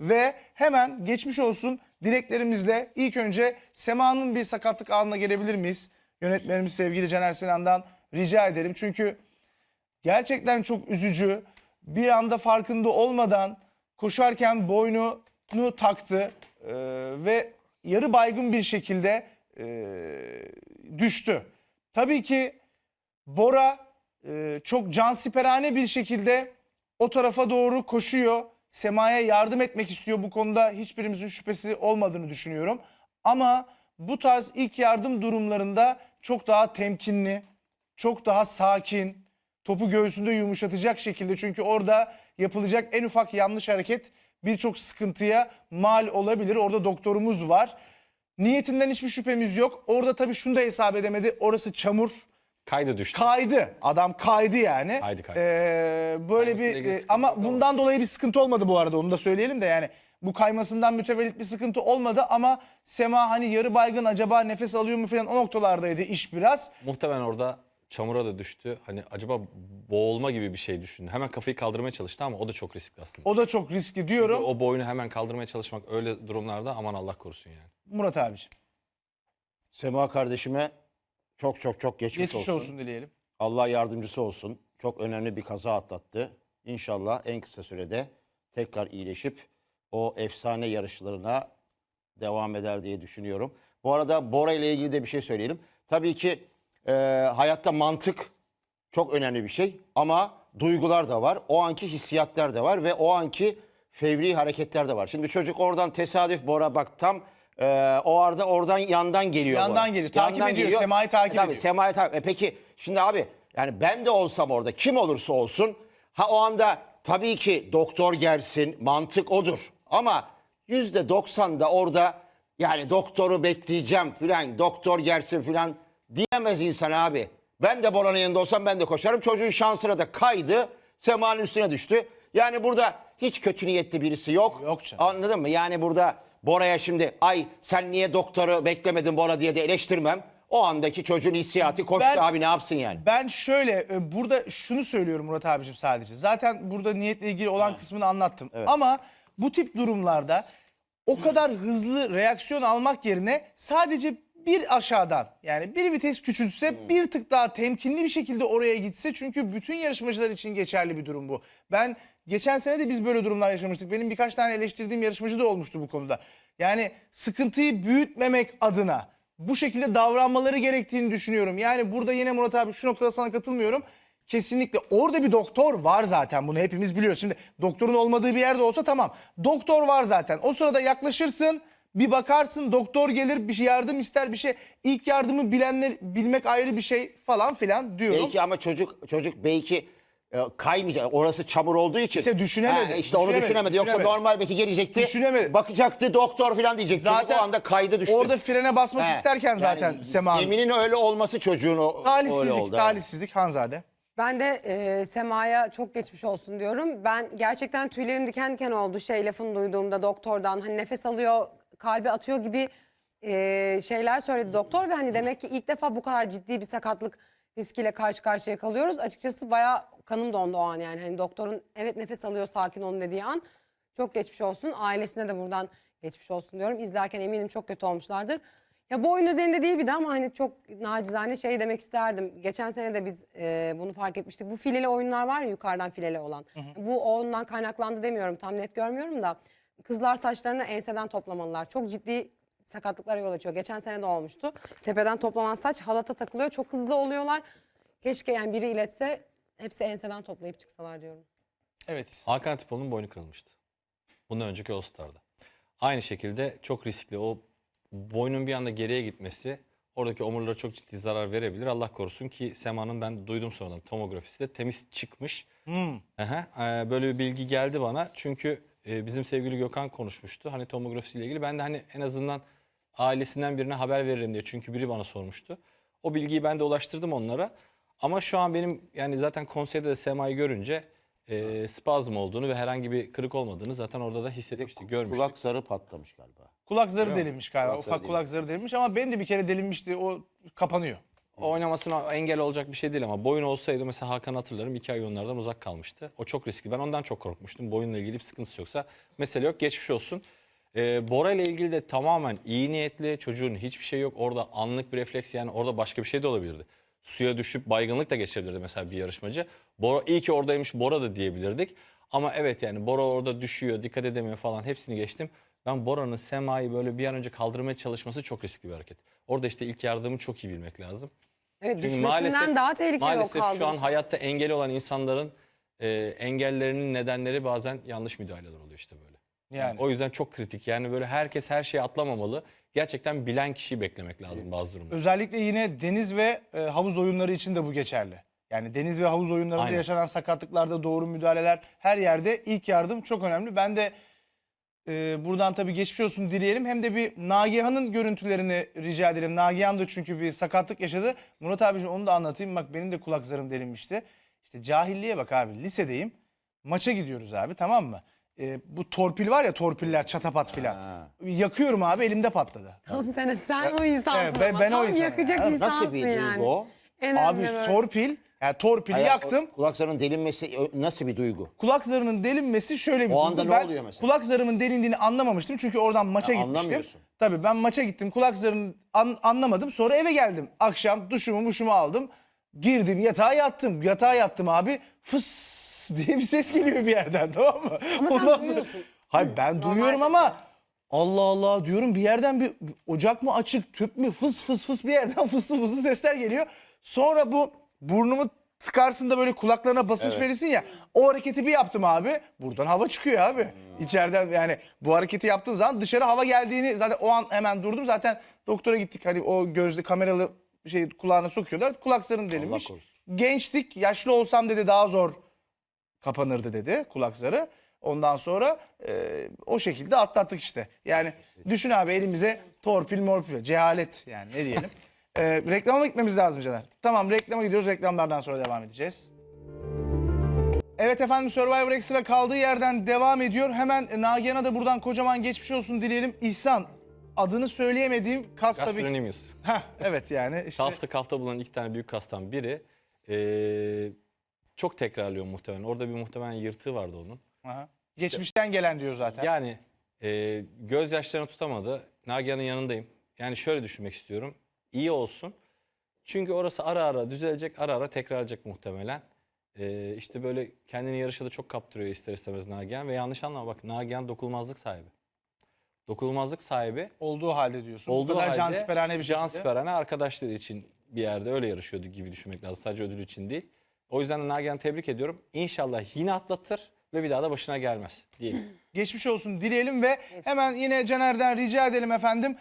ve hemen geçmiş olsun dileklerimizle ilk önce Sema'nın bir sakatlık anına gelebilir miyiz? Yönetmenimiz sevgili Caner Sinan'dan rica edelim. Çünkü gerçekten çok üzücü. Bir anda farkında olmadan koşarken boynunu taktı e, ve yarı baygın bir şekilde e, düştü. Tabii ki Bora e, çok cansiperane bir şekilde o tarafa doğru koşuyor. Sema'ya yardım etmek istiyor. Bu konuda hiçbirimizin şüphesi olmadığını düşünüyorum. Ama bu tarz ilk yardım durumlarında çok daha temkinli, çok daha sakin, topu göğsünde yumuşatacak şekilde. Çünkü orada yapılacak en ufak yanlış hareket birçok sıkıntıya mal olabilir. Orada doktorumuz var. Niyetinden hiçbir şüphemiz yok. Orada tabii şunu da hesap edemedi. Orası çamur. Kaydı düştü. Kaydı. Adam kaydı yani. Kaydı, kaydı. Ee, böyle Kaymasıyla bir ilgili e, sıkıntı ama yok ama. bundan dolayı bir sıkıntı olmadı bu arada. Onu da söyleyelim de yani bu kaymasından mütevellit bir sıkıntı olmadı ama Sema hani yarı baygın acaba nefes alıyor mu falan o noktalardaydı iş biraz. Muhtemelen orada çamura da düştü. Hani acaba boğulma gibi bir şey düşündü. Hemen kafayı kaldırmaya çalıştı ama o da çok riskli aslında. O da çok riskli diyorum. O boynu hemen kaldırmaya çalışmak öyle durumlarda aman Allah korusun yani. Murat abiciğim. Sema kardeşime çok çok çok geçmiş, Geçmiş olsun. olsun dileyelim. Allah yardımcısı olsun. Çok önemli bir kaza atlattı. İnşallah en kısa sürede tekrar iyileşip o efsane yarışlarına devam eder diye düşünüyorum. Bu arada Bora ile ilgili de bir şey söyleyelim. Tabii ki e, hayatta mantık çok önemli bir şey ama duygular da var. O anki hissiyatlar da var ve o anki fevri hareketler de var. Şimdi çocuk oradan tesadüf Bora bak tam e, o arada oradan yandan geliyor. Yandan Bora. geliyor, takip ediyor, Sema'yı takip Tabii, ediyor. Sema'yı takip e Peki şimdi abi yani ben de olsam orada kim olursa olsun ha o anda tabii ki doktor gelsin mantık odur. Ama yüzde doksan da orada yani doktoru bekleyeceğim filan doktor gelsin filan diyemez insan abi. Ben de Bora'nın yanında olsam ben de koşarım. Çocuğun şansına da kaydı. Sema'nın üstüne düştü. Yani burada hiç kötü niyetli birisi yok. Yok canım. Anladın mı? Yani burada Bora'ya şimdi ay sen niye doktoru beklemedin Bora diye de eleştirmem. O andaki çocuğun hissiyatı koştu Ben- abi ne yapsın yani? Ben şöyle e, burada şunu söylüyorum Murat abicim sadece. Zaten burada niyetle ilgili olan kısmını anlattım. Ama bu tip durumlarda o kadar hızlı reaksiyon almak yerine sadece bir aşağıdan yani bir vites küçülse bir tık daha temkinli bir şekilde oraya gitse çünkü bütün yarışmacılar için geçerli bir durum bu. Ben geçen sene de biz böyle durumlar yaşamıştık. Benim birkaç tane eleştirdiğim yarışmacı da olmuştu bu konuda. Yani sıkıntıyı büyütmemek adına bu şekilde davranmaları gerektiğini düşünüyorum. Yani burada yine Murat abi şu noktada sana katılmıyorum. Kesinlikle orada bir doktor var zaten bunu hepimiz biliyoruz. Şimdi doktorun olmadığı bir yerde olsa tamam. Doktor var zaten. O sırada yaklaşırsın bir bakarsın doktor gelir bir şey yardım ister bir şey. İlk yardımı bilenler bilmek ayrı bir şey falan filan diyorum. Belki ama çocuk çocuk belki e, kaymayacak. Orası çamur olduğu için. İşte düşünemedi, Ha, işte onu düşünemedi, düşünemedi. Yoksa düşünemedi. normal belki gelecekti. Düşünemedi. Bakacaktı doktor falan diyecekti. Çocuk Zaten o anda kaydı düştü. Orada frene basmak He, isterken yani zaten Sema Hanım. Zeminin öyle olması çocuğun o, öyle Talihsizlik, oldu. talihsizlik Hanzade. Ben de e, Sema'ya çok geçmiş olsun diyorum. Ben gerçekten tüylerim diken diken oldu şey lafını duyduğumda doktordan. Hani nefes alıyor, kalbi atıyor gibi e, şeyler söyledi doktor. Ve hani demek ki ilk defa bu kadar ciddi bir sakatlık riskiyle karşı karşıya kalıyoruz. Açıkçası bayağı kanım dondu o an yani. Hani doktorun evet nefes alıyor sakin olun dediği an çok geçmiş olsun. Ailesine de buradan geçmiş olsun diyorum. İzlerken eminim çok kötü olmuşlardır. Ya bu oyun üzerinde değil bir de ama hani çok nacizane şey demek isterdim. Geçen sene de biz e, bunu fark etmiştik. Bu fileli oyunlar var ya yukarıdan fileli olan. Bu ondan kaynaklandı demiyorum tam net görmüyorum da. Kızlar saçlarını enseden toplamalılar. Çok ciddi sakatlıklara yol açıyor. Geçen sene de olmuştu. Tepeden toplanan saç halata takılıyor. Çok hızlı oluyorlar. Keşke yani biri iletse hepsi enseden toplayıp çıksalar diyorum. Evet. Hakan Atipoğlu'nun boynu kırılmıştı. Bundan önceki All Star'da. Aynı şekilde çok riskli. O boynun bir anda geriye gitmesi oradaki omurlara çok ciddi zarar verebilir. Allah korusun ki Sema'nın ben duydum sonradan tomografisi de temiz çıkmış. Aha, e, böyle bir bilgi geldi bana. Çünkü e, bizim sevgili Gökhan konuşmuştu. Hani tomografisiyle ilgili. Ben de hani en azından ailesinden birine haber veririm diye. Çünkü biri bana sormuştu. O bilgiyi ben de ulaştırdım onlara. Ama şu an benim yani zaten konseyde de Sema'yı görünce e, spazm olduğunu ve herhangi bir kırık olmadığını zaten orada da hissetmiştik, görmüştük. Kulak zarı patlamış galiba. Kulak zarı Öyle mi? delinmiş galiba. Kulak zarı Ufak kulak zarı delinmiş ama benim de bir kere delinmişti. O kapanıyor. oynamasına engel olacak bir şey değil ama boyun olsaydı mesela Hakan hatırlarım iki ay onlardan uzak kalmıştı. O çok riskli. Ben ondan çok korkmuştum. Boyunla ilgili bir sıkıntısı yoksa mesele yok. Geçmiş olsun. Ee, Bora ile ilgili de tamamen iyi niyetli. Çocuğun hiçbir şey yok. Orada anlık bir refleks yani orada başka bir şey de olabilirdi. Suya düşüp baygınlık da geçirebilirdi mesela bir yarışmacı. Bora iyi ki oradaymış Bora da diyebilirdik. Ama evet yani Bora orada düşüyor, dikkat edemiyor falan hepsini geçtim. Ben Bora'nın Sema'yı böyle bir an önce kaldırmaya çalışması çok riskli bir hareket. Orada işte ilk yardımı çok iyi bilmek lazım. Evet Çünkü düşmesinden maalesef, daha tehlikeli o maalesef kaldırış. şu an hayatta engel olan insanların e, engellerinin nedenleri bazen yanlış müdahaleler oluyor işte böyle. Yani. O yüzden çok kritik. Yani böyle herkes her şeyi atlamamalı. Gerçekten bilen kişiyi beklemek lazım bazı durumlarda. Özellikle yine deniz ve e, havuz oyunları için de bu geçerli. Yani deniz ve havuz oyunlarında Aynen. yaşanan sakatlıklarda doğru müdahaleler her yerde ilk yardım çok önemli. Ben de e, buradan tabii geçmiş olsun dileyelim. Hem de bir Nagihan'ın görüntülerini rica edelim. Nagihan da çünkü bir sakatlık yaşadı. Murat abiciğim onu da anlatayım. Bak benim de kulak zarım delinmişti. İşte cahilliğe bak abi lisedeyim. Maça gidiyoruz abi tamam mı? E, bu torpil var ya torpiller çatapat filan. Yakıyorum abi elimde patladı. Tam sen, sen o insansın Evet, ben- ama ben o tam insanım yakacak ya. insansın Nasıl bir duygu yani. o? En Abi önemli böyle. torpil, yani torpili Aya- yaktım. Kulak zarının delinmesi ö- nasıl bir duygu? Kulak zarının delinmesi şöyle bir O duygu. anda ne ben oluyor mesela? kulak zarımın delindiğini anlamamıştım çünkü oradan maça Ha, gitmiştim. anlamıyorsun. Tabii ben maça gittim kulak zarını an- anlamadım sonra eve geldim. Akşam duşumu muşumu aldım. Girdim yatağa yattım. Yatağa yattım abi fıs diye bir ses geliyor bir yerden tamam mı? Ama sen duyuyorsun. Hayır ben Normal duyuyorum sesler. ama Allah Allah diyorum bir yerden bir bir ocak mı açık tüp mü fıs fıs fıs bir yerden fıslı fıslı sesler geliyor. Sonra bu burnumu tıkarsın da böyle kulaklarına basınç verirsin ya. O hareketi bir yaptım abi. Buradan hava çıkıyor abi. İçeriden yani bu hareketi yaptığım zaman dışarı hava geldiğini zaten o an hemen durdum. Zaten doktora gittik hani o gözlü kameralı şey kulağına sokuyorlar. Kulak zarın delinmiş. korusun. Gençtik yaşlı olsam dedi daha zor kapanırdı dedi kulak zarı. Ondan sonra e, o şekilde atlattık işte. Yani düşün abi elimize torpil morpil, cehalet yani ne diyelim. e, reklama gitmemiz lazım Caner? Tamam reklama gidiyoruz reklamlardan sonra devam edeceğiz. Evet efendim Survivor Extra kaldığı yerden devam ediyor. Hemen e, Nagihan'a da buradan kocaman geçmiş olsun dileyelim. İhsan adını söyleyemediğim kas tabii ki. Heh, evet yani işte. Kafta kafta bulunan iki tane büyük kastan biri eee, çok tekrarlıyor muhtemelen. Orada bir muhtemelen yırtığı vardı onun. Aha. Geçmişten gelen diyor zaten. Yani e, gözyaşlarını tutamadı. Nagihan'ın yanındayım. Yani şöyle düşünmek istiyorum. İyi olsun. Çünkü orası ara ara düzelecek, ara ara tekrarlayacak muhtemelen. E, işte böyle kendini yarışa da çok kaptırıyor ister istemez Nagihan. Ve yanlış anlama bak Nagihan dokunulmazlık sahibi. Dokunulmazlık sahibi Olduğu halde diyorsun. olduğu Bu kadar halde cansiperane bir şekilde. siperhane arkadaşları için bir yerde öyle yarışıyordu gibi düşünmek lazım. Sadece ödül için değil. O yüzden de Nagihan'ı tebrik ediyorum. İnşallah yine atlatır ve bir daha da başına gelmez diyelim. geçmiş olsun dileyelim ve hemen yine Caner'den rica edelim efendim.